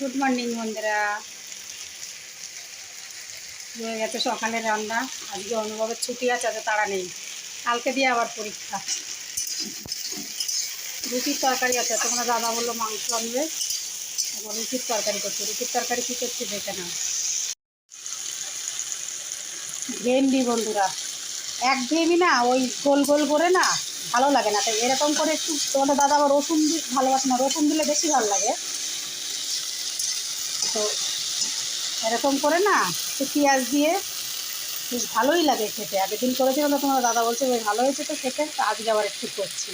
Good morning বন্ধুরা। হয়ে গেছে সকালে রান্না। আজকে অনুভবের ছুটি আছে আজ তাড়া নেই। কালকে দিয়ে আবার পরীক্ষা। রুটির তরকারি আছে তোমরা দাদা বলল মাংস আনবে। এবার রুটির তরকারি করছে। রুটির তরকারি কী করছে দেখে নাও। ভেন্ডি বন্ধুরা। এক ঘেয়েমি না, ওই গোল গোল করে না, ভালো লাগে না। তাই এরকম করে একটু তোমাদের দাদা আবার রসুন ভালোবাসে না। রসুন দিলে বেশি ভালো লাগে। তো এরকম করে না, একটু পেঁয়াজ দিয়ে বেশ ভালোই লাগে খেতে। আগের দিন করেছিলাম তো তোমার দাদা বলছে বেশ ভালো হয়েছে তো খেতে, তো আজকে আবার একটু করছি।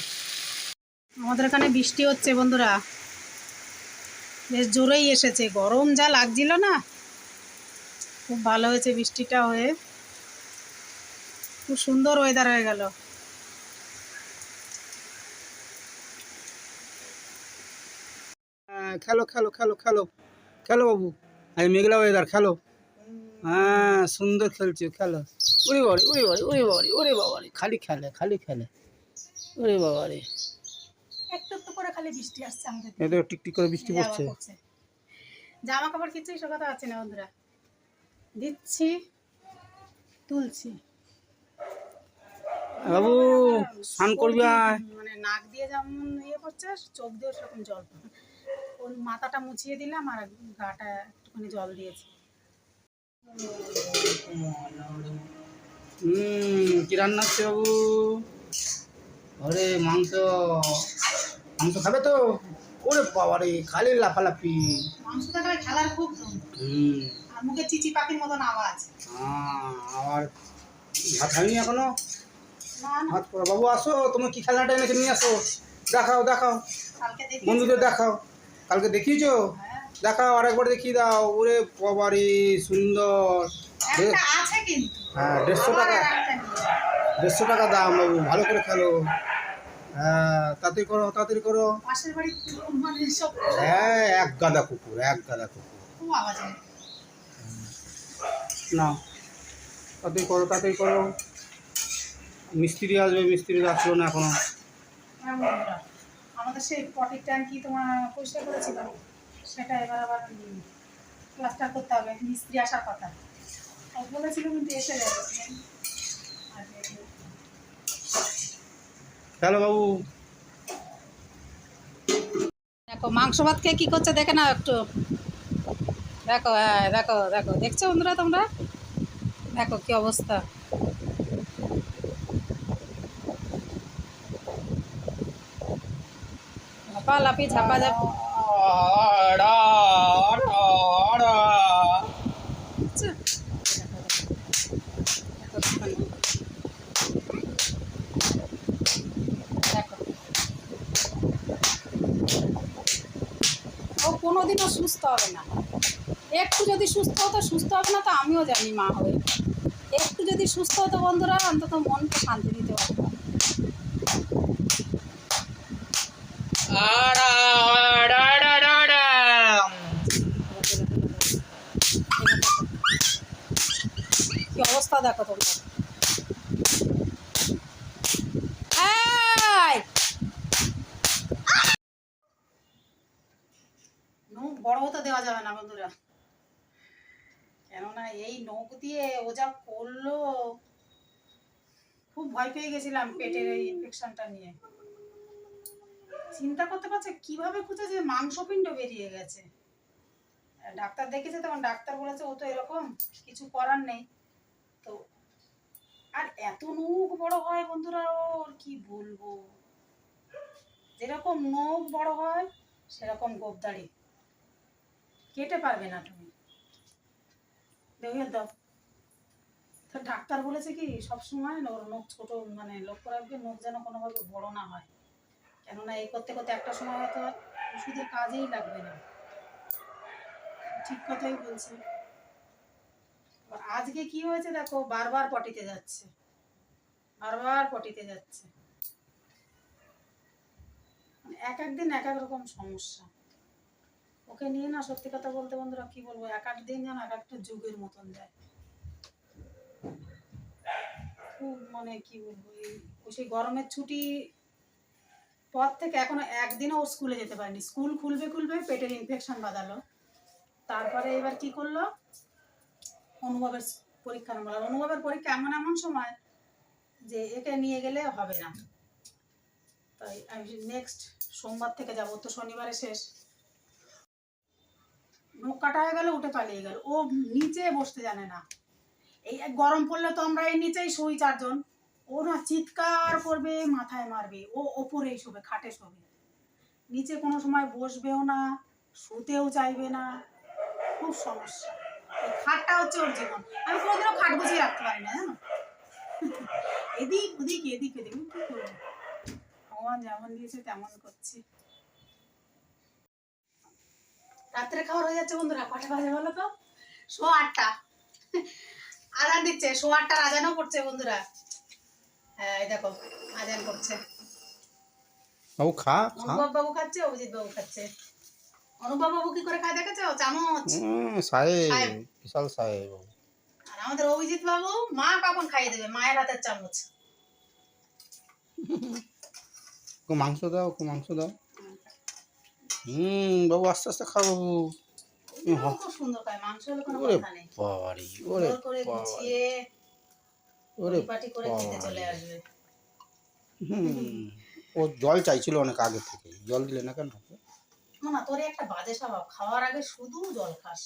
আমাদের এখানে বৃষ্টি হচ্ছে বন্ধুরা। বেশ জোরেই এসেছে, গরম যা লাগছিল না, খুব ভালো হয়েছে বৃষ্টিটা হয়ে। খুব সুন্দর ওয়েদার হয়ে গেল। হ্যাঁ খেলো খেলো খেলো খেলো। খেলো বাবু। আজ মেঘলা ওয়েদার খেলো। হ্যাঁ সুন্দর খেলছো খেলো। ওরে বাবারে ওরে বাবারে ওরে বাবারে ওরে বাবারে। খালি খেলে খালি খেলে। ওরে বাবারে। টিকটিক করে বৃষ্টি পড়ছে। জামা কাপড় কিছুই শোকাতে পারছি না বন্ধুরা। দিচ্ছি তুলছি। বাবু স্নান করবি মানে নাক দিয়ে যেমন ইয়ে করছে চোখ দিয়েও সেরকম জল ওই মাথাটা মুছিয়ে দিলাম আর গাটা একটুখানি জল দিয়েছি। হুম কি রান্না হচ্ছে বাবু? আরে মাংস মাংস খাবে তো? ওরে বাবারে খালি লাফালাফি। মাংস থাকলে খেলার খুব হুম। আর মুখে চিচি পাখির মতন আওয়াজ। আহ, আবার ভাত খাইনি এখনও? ভাত বাবু আসো তুমি কি খেলনাটা এনেছে নিয়ে আসো। দেখাও দেখাও। বন্ধুদের দেখাও। কালকে দেখিয়েছো। দেখাও আরেকবার দেখিয়ে দাও। ওরে বাবারে সুন্দর। হ্যাঁ দেড়শো টাকা। দেড়শো টাকা দাম বাবু ভালো করে খেলো। হ্যাঁ তাড়াতাড়ি করো তাড়াতাড়ি করো। মানে হ্যাঁ এক গাদা কুকুর এক গাদা কুকুর। না। তাড়াতাড়ি করো তাড়াতাড়ি করো। মিস্ত্রি আসবে মিস্ত্রি আসলো না এখনও। আমাদের সেই পটির ট্যাঙ্কি তোমার পরিষ্কার করেছিল? সেটা এবার আবার প্লাস্টার করতে হবে মিস্ত্রি আসার কথা। বলেছিল কিন্তু এসে যাবে হ্যালো বাবু। দেখো মাংস ভাত খেয়ে কী করছে দেখে নাও একটু। দেখো হ্যাঁ দেখো দেখো দেখছ বন্ধুরা তোমরা? দেখো কি অবস্থা। লাফালাফি ঝাপা ঝাপি বুঝছ? দেখো ও কোনোদিনও সুস্থ হবে না। একটু যদি সুস্থ হতো, সুস্থ হবে না তো আমিও জানি মা হয়ে। একটু যদি সুস্থ হতো বন্ধুরা, অন্তত মনকে শান্তি দিতে পারতো কি অবস্থা দেখো তোমরা! বড় হতে দেওয়া যাবে না বন্ধুরা। কেননা এই নখ দিয়ে ও যা করল, খুব ভয় পেয়ে গেছিলাম পেটের এই ইনফেকশনটা নিয়ে। চিন্তা করতে পারছে কীভাবে খুঁজেছে? মাংসপিণ্ড বেরিয়ে গেছে। ডাক্তার দেখেছে, তখন ডাক্তার বলেছে, ও তো এরকম, কিছু করার নেই। এত নখ বড় হয় বন্ধুরা, ওর কি বলব? যেরকম নখ বড় হয়, সেরকম গোপদাড়ি কেটে পারবে না তুমি। দেখে দাও। তো ডাক্তার বলেছে কি, সবসময় ওর নখ ছোট মানে লক্ষ্য রাখবে নখ যেন কোনোভাবে বড় না হয়। কেননা এই করতে করতে একটা সময় হয়তো ওষুধের কাজেই লাগবে না। ঠিক কথাই বলছে। আজকে কি হয়েছে দেখো, বারবার পটিতে যাচ্ছে। বারবার পটিতে যাচ্ছে। মানে এক এক দিন এক এক রকম সমস্যা। ওকে নিয়ে না সত্যি কথা বলতে বন্ধুরা কি বলব, এক এক দিন যেন এক একটা যুগের মতন যায়। খুব মানে কি বলব, এই সেই গরমের ছুটি পর থেকে এখনও একদিনও ও স্কুলে যেতে পারেনি। স্কুল খুলবে খুলবে পেটের ইনফেকশন বাঁধালো। তারপরে এবার কি করল? অনুভবের পরীক্ষা নম্বর। অনুভবের পরীক্ষা এমন এমন সময় যে একে নিয়ে গেলে হবে না। তাই আমি নেক্সট সোমবার থেকে যাব, তো শনিবারে শেষ। নখ কাটা হয়ে গেলে, উঠে পালিয়ে গেল। ও নিচে বসতে জানে না। এই গরম পড়লে তো আমরা এই নিচেই শুই চারজন। ও না চিৎকার করবে, মাথায় মারবে। ও ওপরেই শোবে, খাটে শোবে। নিচে কোনো সময় বসবেও না, শুতেও চাইবে না। খুব সমস্যা। এই খাটটা হচ্ছে ওর জীবন। আমি কোনোদিনও খাট গুছিয়ে রাখতে পারি না, জানো? এদিক ওদিক এদিক আমি কি করব? ভগবান যেমন দিয়েছে তেমন করছি। রাত্রে খাবার হয়ে যাচ্ছে বন্ধুরা কটা বাজে বলো তো? শো আটটা। আজান দিচ্ছে শো আটটার আজানও পড়ছে বন্ধুরা। হ্যাঁ এই দেখো আজান করছে। বাবু খা অনুভব বাবু খাচ্ছে অভিজিৎ বাবু খাচ্ছে। অনুভব বাবু কি করে খায় দেখেছ? চামচ সাহেব। বিশাল সাহেব আমাদের অভিজিৎ বাবু মা কখন খাইয়ে দেবে? মায়ের হাতের চামচ। মাংস দাও মাংস দাও। হুম বাবু আস্তে আস্তে। খুব ওরে বাবারি ওরে ওরে হুম ও জল চাইছিল অনেক আগে থেকে। জল দিলে না কেন? না তোর একটা বাজে স্বভাব। খাওয়ার আগে শুধু জল খাস।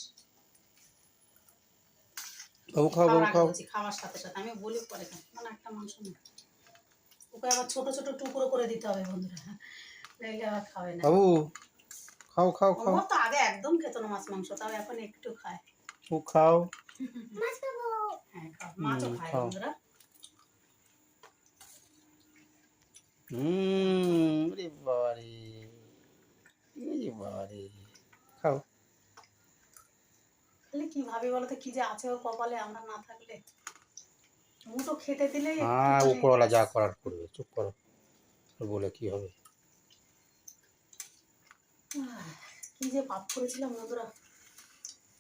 বাবু খাও বাবু খাও। খাওয়ার সাথে সাথে আমি বলি পরে খা। না না একটা মাংস না ওকে আবার ছোট ছোট টুকরো করে দিতে হবে বন্ধুরা। নইলে আবার খাবে না। বাবু খাও খাও খাও। অনুভব তো আগে একদম খেত না মাছ মাংস তাও এখন একটু খায়। ও খাও। হ্যাঁ খাও। মাছও হুম, খায় খাও। বন্ধুরা। হুম রে বাবারে। রে খাও খালি কি ভাবি বলতো? কি যে আছে ও কপালে আমরা না থাকলে? মুটো খেতে দিলেই হ্যাঁ উপরওয়ালা যা করার করবে চুপ করো। বলে কি হবে? কি যে পাপ করেছিলাম বন্ধুরা।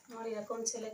আমার এরকম ছেলে